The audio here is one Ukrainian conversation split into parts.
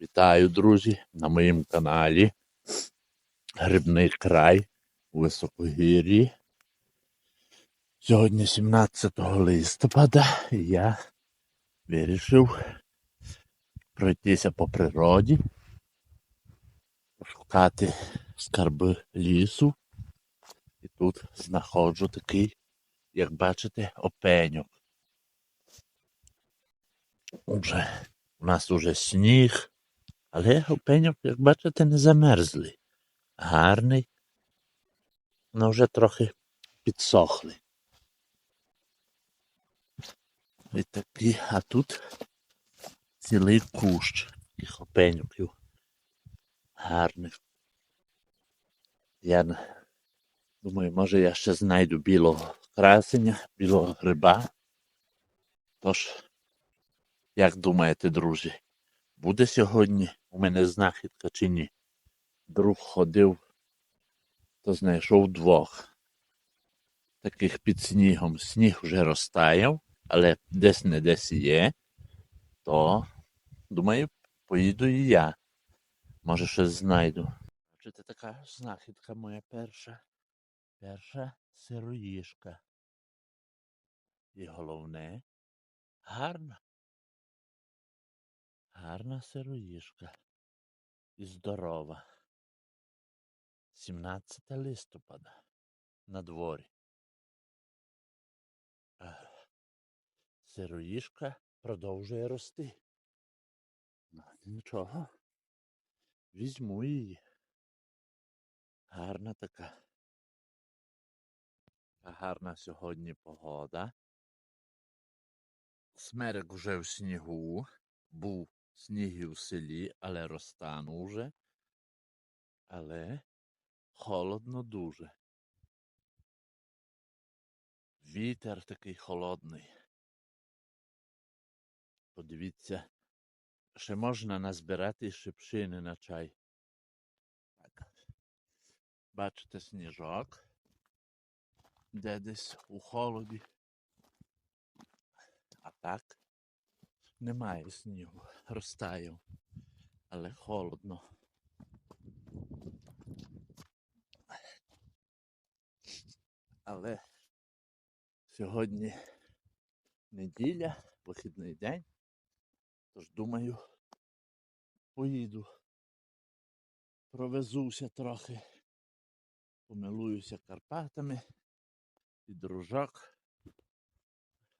Вітаю, друзі, на моєму каналі Грибний край у Високогір'ї. Сьогодні 17 листопада я вирішив пройтися по природі, пошукати скарби лісу. І тут знаходжу такий, як бачите, опеньок. Уже у нас уже сніг, але опеньок, як бачите, не замерзлий. Гарний, але вже трохи підсохли. І такі, а тут цілий кущ таких опеньоків. Гарних. Я думаю, може я ще знайду білого красення, білого гриба. Тож, як думаєте, друзі, буде сьогодні у мене знахідка чи ні? Друг ходив, то знайшов двох. Таких під снігом. Сніг вже розтаяв, але десь не десь є. То, думаю, поїду і я. Може, щось знайду. Бачите, така знахідка моя перша. Перша сироїжка. І головне, гарна. Гарна сироїжка. І здорова. 17 листопада. На дворі. А Сироїжка продовжує рости. Ну, Нічого. Візьму її. Гарна така. Гарна сьогодні погода. Смерек вже в снігу. Був сніг і в селі, але розтанув уже. Але холодно дуже. Вітер такий холодний. Подивіться, ще можна назбирати шипшини на чай. Так. Бачите сніжок, де десь у холоді. А так немає снігу, розтаяв, але холодно. Але сьогодні неділя, вихідний день. Тож думаю, поїду. Провезуся трохи, помилуюся Карпатами і дружок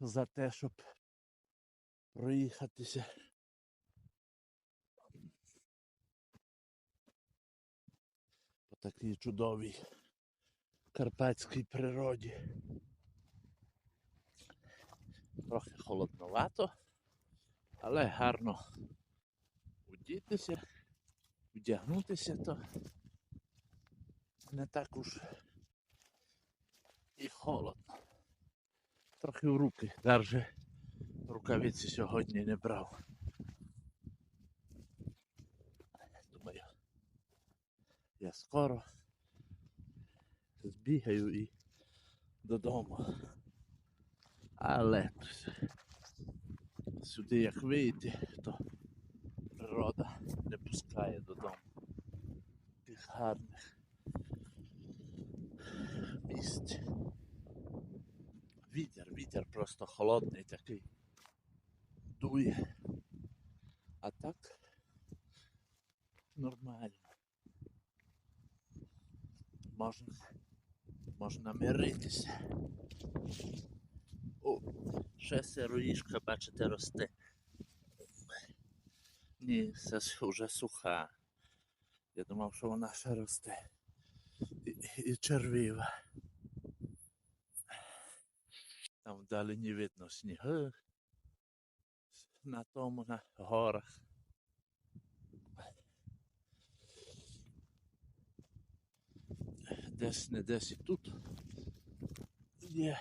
за те, щоб проїхатися. По такій чудовій карпатській природі. Трохи холодновато, але гарно удітися, вдягнутися, то не так уж і холодно. Трохи в руки, навіть рукавиці сьогодні не брав. Думаю, я скоро збігаю і додому. Але сюди як вийти, то природа не пускає додому. Тих гарних місць. Вітер, вітер просто холодний такий. Дує. А так нормально. Можна, можна миритися. О, ще сироїшка, бачите, росте. Ні, ж вже суха. Я думав, що вона ще росте. І, і червива. Там вдалині видно сніги. На тому, на горах. Десь не десь і тут є.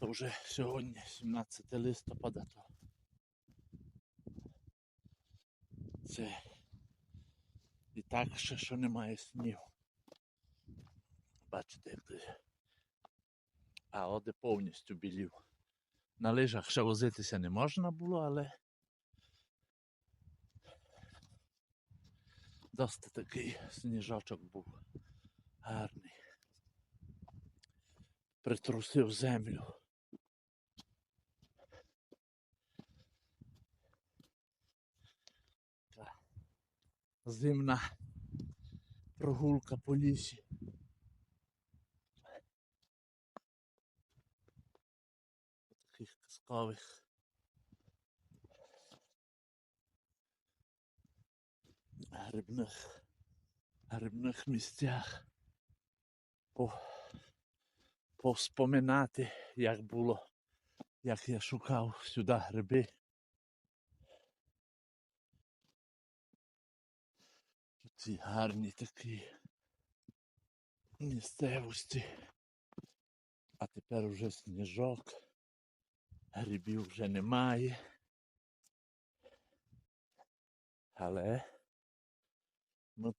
То вже сьогодні 17 листопада, то це і так ще що немає снігу. Бачите, як. А оде повністю білів. На лижах ще возитися не можна було, але досить такий сніжочок був гарний. Притрусив землю. Зимна прогулка по лісі. Таких казкових грибних, грибних місцях. По, повспоминати, як було, як я шукав сюди гриби. Ці гарні такі місцевості. А тепер вже сніжок, грибів вже немає. Але ми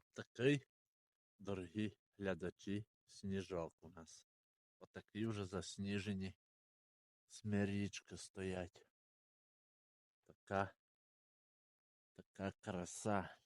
пройдемося. От дорогі глядачі, сніжок у нас. Отакі вже засніжені смирічки стоять. Така, така краса.